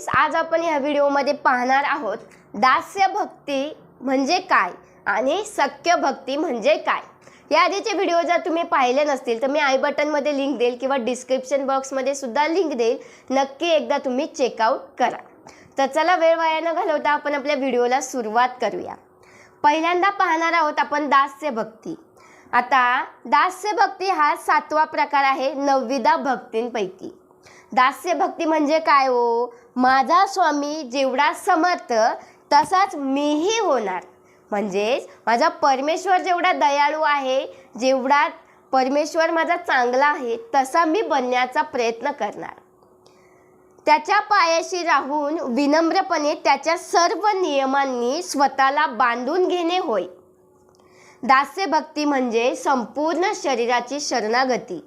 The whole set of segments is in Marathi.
फ्रेंड्स आज आपण ह्या व्हिडिओमध्ये पाहणार आहोत दास्य भक्ती म्हणजे काय आणि सक्य भक्ती म्हणजे काय? या आधीचे व्हिडिओ जर तुम्ही पाहिले नसतील तर मी आय बटनमध्ये लिंक देईल किंवा डिस्क्रिप्शन बॉक्समध्ये सुद्धा लिंक देईल. नक्की एकदा तुम्ही चेकआउट करा. तर चला वेळ वाया न घालवता आपण आपल्या व्हिडिओला सुरुवात करूया. पहिल्यांदा पाहणार आहोत आपण दास्य भक्ती. आता दास्य भक्ती हा सातवा प्रकार आहे नवविधा भक्तींपैकी. दास्य भक्ती म्हणजे काय हो? माझा स्वामी जेवढा समर्थ तसाच मीही होणार. म्हणजेच माझा परमेश्वर जेवढा दयाळू आहे जेवढा परमेश्वर माझा चांगला आहे तसा मी बनण्याचा प्रयत्न करणार. त्याच्या पायाशी राहून विनम्रपणे त्याच्या सर्व नियमांनी स्वतःला बांधून घेणे होय. दास्य भक्ती म्हणजे संपूर्ण शरीराची शरणागती.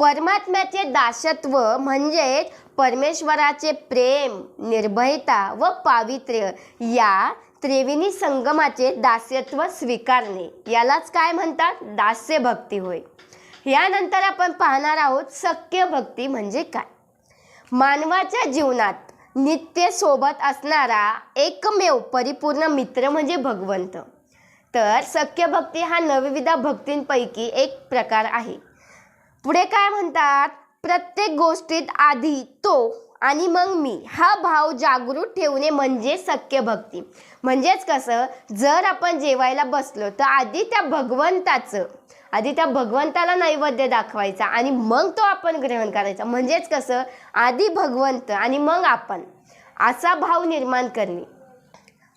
परमात्म्याचे दासत्व म्हणजेच परमेश्वराचे प्रेम निर्भयता व पावित्र्य या त्रिवेणी संगमाचे दास्यत्व स्वीकारणे. यालाच काय म्हणतात? दास्य भक्ती होय. यानंतर आपण पाहणार आहोत सख्य भक्ती म्हणजे काय? मानवाच्या जीवनात नित्य सोबत असणारा एकमेव परिपूर्ण मित्र म्हणजे भगवंत. तर सख्य भक्ती हा नवविधा भक्तींपैकी एक प्रकार आहे. पुढे काय म्हणतात? प्रत्येक गोष्टीत आधी तो आणि मग मी. हा भाव जागृत ठेवणे म्हणजे सख्य भक्ती म्हणजेच कसं? जर आपण जेवायला बसलो तर आधी त्या भगवंताचं आधी त्या भगवंताला नैवेद्य दाखवायचा आणि मग तो आपण ग्रहण करायचा. म्हणजेच कसं? आधी भगवंत आणि मग आपण. असा भाव निर्माण करणे.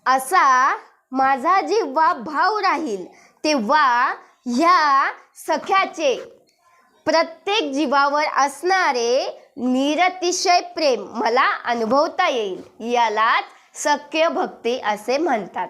असा माझा जेव्हा भाव राहील तेव्हा ह्या सख्याचे प्रत्येक जीवावर असणारे निरतिशय प्रेम मला अनुभवता येईल. यालाच सक्य भक्ती असे म्हणतात.